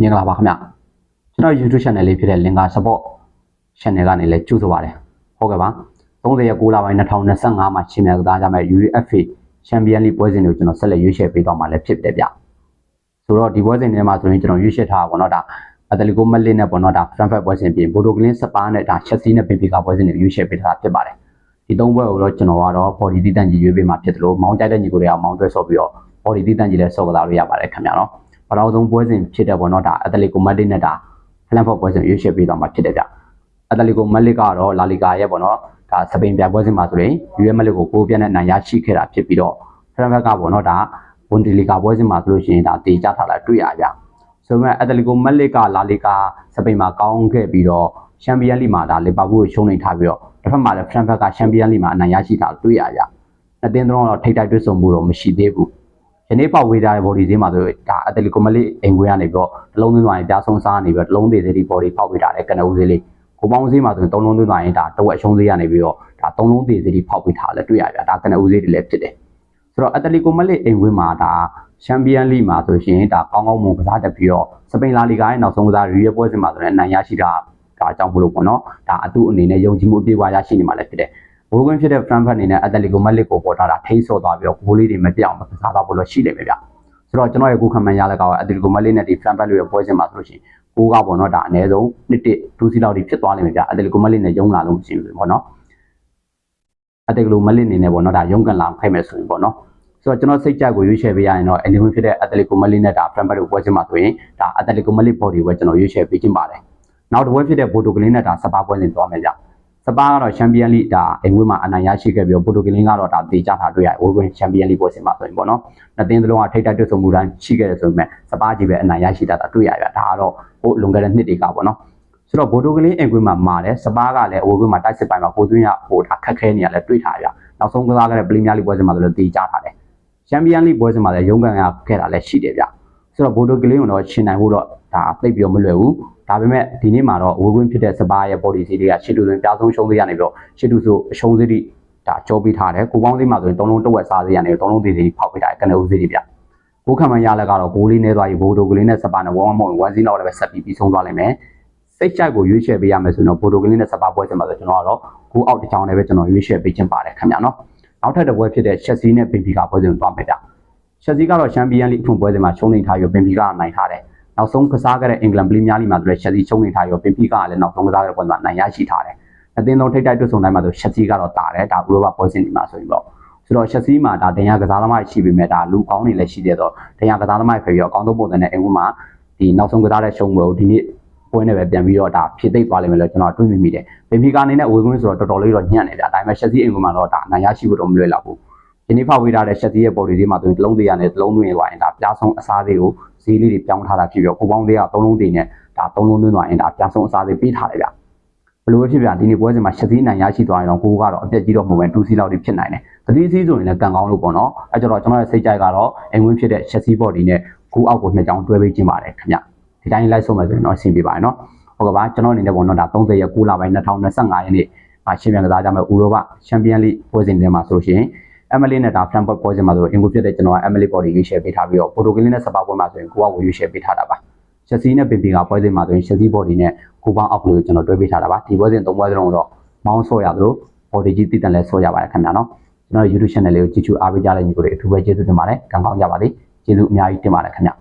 မင်္ဂလာပါခင်ဗျကျွန်တော် YouTube channel လေးဖြစ်တဲ့ Linga Support channel ကနေလည်းကြိုဆိုပါတယ်ဟုတ်ကဲ့ပါ30ရက်6လပိုင်း2025မှာချင်းမြန်ကစားကြမဲ့ UEFA Champions League ပွဲစဉ်တွေကိုကျွန်တော်ဆက်လက်ရွေးချယ်ပေးသွားမှာလည်းဖြစ်တယ်ဗျဆိုတော့ဒီပွဲစဉ်တွေမှာဆိုရင်ကျွန်တော်ရွေးချယ်ထားတာပေါ့နော်ဒါအတလီကိုမက်လစ်နဲ့ပေါ့နော်ဒါ Frankfurt ပွဲစဉ်ပြင်ဘိုတိုကလင်းစပါးနဲ့ဒါ Chelsea နဲ့ Benfica ပွဲစဉ်တွေရွေးချယ်ပေးထားတာဖြစ်ပါတယ်ဒီသုံးပွဲကိုတော့ကျွန်တော်ကတော့ body တိတန့်ကြီးရွေးပေးမှာဖြစ်တယ်လို့မောင်းကြိုက်တဲ့ညီကိုတွေကမောင်းတွဲဆော့ပြီးတော့ body တိတန့်ကြီးလည်းဆော့ကစားလို့ရပါတယ်ခင်ဗျာနော် ပထမဆုံးပွဲစဉ်ဖြစ်တဲ့ပေါ့နော်ဒါအတလီကိုမက်လစ်နဲ့ဒါ Frankfurt ပွဲစဉ်ရွေးချယ်ပေးသွားမှာဖြစ်တယ်ဗျအတလီကိုမက်လစ်ကတော့လာလီဂါရဲ့ပေါ့နော်ဒါစပိန်ပြပွဲစဉ်မှာဆိုရင်ယူရဲမက်လစ်ကိုကိုပြတ်နဲ့နိုင်ရရှိခဲ့တာဖြစ်ပြီးတော့ Frankfurt ကပေါ့နော်ဒါဘွန်ဒီလီဂါပွဲစဉ်မှာဆိုလို့ရှိရင်ဒါတေချထားတာတွေ့ရကြဆိုပေမဲ့အတလီကိုမက်လစ်ကလာလီဂါစပိန်မှာကောင်းခဲ့ပြီးတော့ချန်ပီယံလိမှာဒါလီဗာပူးကိုရှုံးနေထားပြီးတော့တစ်ဖက်မှာလည်း Frankfurt ကချန်ပီယံလိမှာအနိုင်ရရှိတာတွေ့ရကြအတင်းတော့ထိတ်တိုက်တွေ့ဆုံမှုတော့မရှိသေးဘူး ယနေ့ပေါက်ဝေးကြတဲ့ body ဈေးမှာဆိုဒါအတလီကိုမက်လစ်အိမ်ခွေးကနေပြီးတော့တစ်လုံးသွင်းသွားရင်ပြားဆုံးစားနေပြီးတော့တစ်လုံးသေးသေးဒီ body ဖောက်ဝေးတာလည်းကနဦးဈေးလေးကိုပေါင်းဈေးမှာဆိုရင်သုံးလုံးသွင်းသွားရင်ဒါတဝက်အရှုံးဈေးရနေပြီးတော့ဒါသုံးလုံးသေးသေးဒီဖောက်ဝေးထားလည်းတွေ့ရကြဒါကနဦးဈေးတွေလည်းဖြစ်တယ်ဆိုတော့အတလီကိုမက်လစ်အိမ်ခွေးမှာဒါချန်ပီယံလိမှာဆိုရှင်ဒါကောင်းကောင်းမွန်ကစားတက်ပြီးတော့စပိန်လာလီဂါရဲ့နောက်ဆုံးကစားရီရပွဲစဉ်မှာဆိုရင်အနိုင်ရရှိတာဒါအကြောင်းမလို့ပေါ့နော်ဒါအတူအနေနဲ့ယုံကြည်မှုအပြည့်အဝရရှိနေမှာလည်းဖြစ်တယ် ဘိုးကွင်းဖြစ်တဲ့ Frankfurt အနေနဲ့အတလီကိုမက်လစ်ကိုပေါ်ထားတာထိန်းဆော့သွားပြီးတော့ဂိုးလေးတွေမပြောင်းမကစားတော့ဘူးလို့ရှိနေပြီဗျဆိုတော့ကျွန်တော်ရဲ့ကိုခံမှန်ရလက်ကအတလီကိုမက်လစ်နဲ့ဒီ Frankfurt ရဲ့ပွဲစဉ်မှာဆိုလို့ရှိရင်ကိုကပေါ့နော်ဒါအနည်းဆုံး1 1 2စီလောက်ဒီဖြစ်သွားလိမ့်မယ်ဗျအတလီကိုမက်လစ်နဲ့ယုံလာလို့မရှိဘူးပေါ့နော်အတလီကိုမက်လစ်အနေနဲ့ပေါ့နော်ဒါယုံကန်လာခိုင်းမယ်ဆိုရင်ပေါ့နော်ဆိုတော့ကျွန်တော်စိတ်ကြိုက်ကိုရွေးချယ်ပေးရရင်တော့11ဖြစ်တဲ့အတလီကိုမက်လစ်နဲ့ဒါ Frankfurt ကိုပွဲစဉ်မှာဆိုရင်ဒါအတလီကိုမက်လစ် body ပဲကျွန်တော်ရွေးချယ်ပေးခြင်းပါတယ်နောက်တစ်ပွဲဖြစ်တဲ့ဘိုတိုကလင်းနဲ့ဒါစပါပွဲစဉ်သွားမယ်ဗျ စပါကတော့ချန်ပီယံလိဒါအိမ်ဝေးမှာအနိုင်ရရှိခဲ့ပြီးတော့ဘိုတိုကလင်းကတော့ဒါတေချထားတွေ့ရဝေးကွင်းချန်ပီယံလိပွဲစဉ်မှာဆိုရင်ပေါ့နော်နှစ်သင်းသလုံးကထိတ်တိုက်တွေ့ဆုံမှုတိုင်းရှိခဲ့တယ်ဆိုပေမဲ့စပါကြီးပဲအနိုင်ရရှိတာတွေ့ရပြဒါကတော့ဟိုလွန်ခဲ့တဲ့နှစ်တွေကပေါ့နော်ဆိုတော့ဘိုတိုကလင်းအိမ်ကွင်းမှာမာတယ်စပါကလည်းအဝေးကွင်းမှာတိုက်စစ်ပိုင်းမှာကိုသွင်းရဟိုဒါခက်ခဲနေရလဲတွေ့ထားရနောက်ဆုံးကစားခဲ့တဲ့ပလီမီယာလိပွဲစဉ်မှာဆိုလည်းတေချထားတယ်ချန်ပီယံလိပွဲစဉ်မှာလည်းရုံးကန်ရခဲ့တာလည်းရှိတယ်ဗျဆိုတော့ဘိုတိုကလင်းကိုတော့ရှင်နိုင်ဖို့တော့ဒါသိပ်ပြီးတော့မလွယ်ဘူး ဒါပေမဲ့ဒီနေ့မှာတော့အဝေးကွင်းဖြစ်တဲ့စပါးရဲ့ body စီးတွေကရှစ်တူဆိုရင်ပြားဆုံးရှုံးသေးရနေပြီးတော့ရှစ်တူဆိုအရှုံးသေးတိဒါကြောပေးထားတယ်ကိုပေါင်းသေးမှာဆိုရင်သုံးလုံးတစ်ဝက်စားသေးရနေပြီးသုံးလုံးသေးသေးဖောက်ပေးထားတယ်ကနေဦးသေးတွေဗျကိုခံမှန်ရလက်ကတော့ဘိုးလေးနဲသွားပြီဘိုးတိုကလေးနဲ့စပါးနဲ့ဝမ်းမဟုတ်ဝမ်းစီးလောက်လည်းပဲဆက်ပြီးပြီးဆုံးသွားလိမ့်မယ်စိတ်ကြိုက်ကိုရွေးချယ်ပေးရမယ်ဆိုရင်တော့ဘိုးတိုကလေးနဲ့စပါးပွဲစင်ပါဆိုကျွန်တော်ကတော့ကိုအောက်တစ်ချောင်းနဲ့ပဲကျွန်တော်ရွေးချယ်ပေးခြင်းပါတယ်ခင်ဗျာနော်နောက်ထပ်တစ်ပွဲဖြစ်တဲ့ချက်စီနဲ့ပင်ဖီကာပွဲစဉ်ကိုသွားမယ်ဗျချက်စီကတော့ချန်ပီယံလိအဖွင့်ပွဲစဉ်မှာရှုံးနေထားပြီးပင်ဖီကာကနိုင်ထားတယ် နောက်ဆုံးကစားခဲ့တဲ့အင်္ဂလန်ပလီမီယာလိမှာဆိုလည်းချက်စီချုံနေထားရောပင်ဖီကကလည်းနောက်ဆုံးကစားခဲ့တဲ့ပွဲမှာနိုင်ရရှိထားတယ်။အသင်းတော်ထိပ်တိုက်တွေ့ဆုံတိုင်းမှာဆိုချက်စီကတော့တာတယ်ဒါဥရောပပွဲစဉ်ဒီမှာဆိုရင်ပေါ့ဆိုတော့ချက်စီမှာဒါဒဏ်ရာကစားသမားရှိပေမဲ့ဒါလူကောင်းနေလည်းရှိတဲ့တော့ဒဏ်ရာကစားသမားဖြစ်ပြီးတော့အကောင်းဆုံးပုံစံနဲ့အင်္ဂုမှာဒီနောက်ဆုံးကစားတဲ့ရှုံးပွဲကိုဒီနေ့ပွဲနဲ့ပဲပြန်ပြီးတော့ဒါဖြစ်သိပ်သွားလိမ့်မယ်လို့ကျွန်တော်တွေးမိမိတယ်။ပင်ဖီကအနေနဲ့ဝေကွင်းဆိုတော့တော်တော်လေးတော့ညံ့နေကြ။ဒါပေမဲ့ချက်စီအင်္ဂုမှာတော့ဒါနိုင်ရရှိဖို့တော့မလွယ်လောက်ဘူး။ ဒီနေ့ဖောက်ဝေးထားတဲ့ချက်စီရဲ့ body လေးမှာဆိုရင်တစ်လုံးသေးရနဲ့တစ်လုံးသွင်းရရင်ဒါပြားဆုံးအစားသေးကိုဈေးလေးတွေပြောင်းထားတာဖြစ်ပြီးတော့ကိုပေါင်းသေးကသုံးလုံးသေးနဲ့ဒါသုံးလုံးသွင်းသွားရင်ဒါပြားဆုံးအစားသေးပေးထားတယ်ဗျဘလို့ဖြစ်ဗျဒီနေ့ပွဲစဉ်မှာချက်စီးနိုင်ရရှိသွားရင်တော့ကိုကတော့အပြက်ကြီးတော့မဟုတ်ဘူး2စီးလောက်ထိဖြစ်နိုင်တယ်သတိစီးဆိုရင်လည်းကန်ကောင်းလို့ပေါ့နော်အဲကြတော့ကျွန်တော်ရဲ့စိတ်ကြိုက်ကတော့အိမ်ဝင်ဖြစ်တဲ့ချက်စီး body နဲ့ကိုအောက်ကိုနှစ်ချောင်းတွဲပေးခြင်းပါတယ်ခင်ဗျဒီတိုင်းလိုက်ဆုံးမယ်ဆိုရင်တော့အဆင်ပြေပါတယ်နော်ဟုတ်ကဲ့ပါကျွန်တော်အနေနဲ့ပေါ့နော်ဒါ30ရက်9လပိုင်း2025ရက်နေ့မှာရှင်းပြကစားကြမယ်ဥရောပချန်ပီယံလိပွဲစဉ်တွေမှာဆိုလို့ရှိရင် Emily နဲ့ဒါ Frankfurt ပွဲစဉ်မှာဆိုအင်ကိုဖြစ်တဲ့ကျွန်တော်က Emily body ရွေးချယ်ပေးထားပြီးတော့ Portugal နဲ့စပါပွဲမှာဆိုရင်ကိုကကိုရွေးချယ်ပေးထားတာပါ Chelsea နဲ့ Benfica ပွဲစဉ်မှာဆိုရင် Chelsea body နဲ့ကိုပေါင်းအောက်လို့ကျွန်တော်တွဲပေးထားတာပါဒီပွဲစဉ်၃ပွဲစလုံးတော့မောင်းဆော့ရသလို body ကြီးတည်တံလဲဆော့ရပါတယ်ခင်ဗျာနော်ကျွန်တော် YouTube channel လေးကိုကြည့်ချူအားပေးကြတဲ့ညီကိုတွေအထူးပဲကျေးဇူးတင်ပါတယ်ကံကောင်းကြပါစေကျေးဇူးအများကြီးတင်ပါတယ်ခင်ဗျာ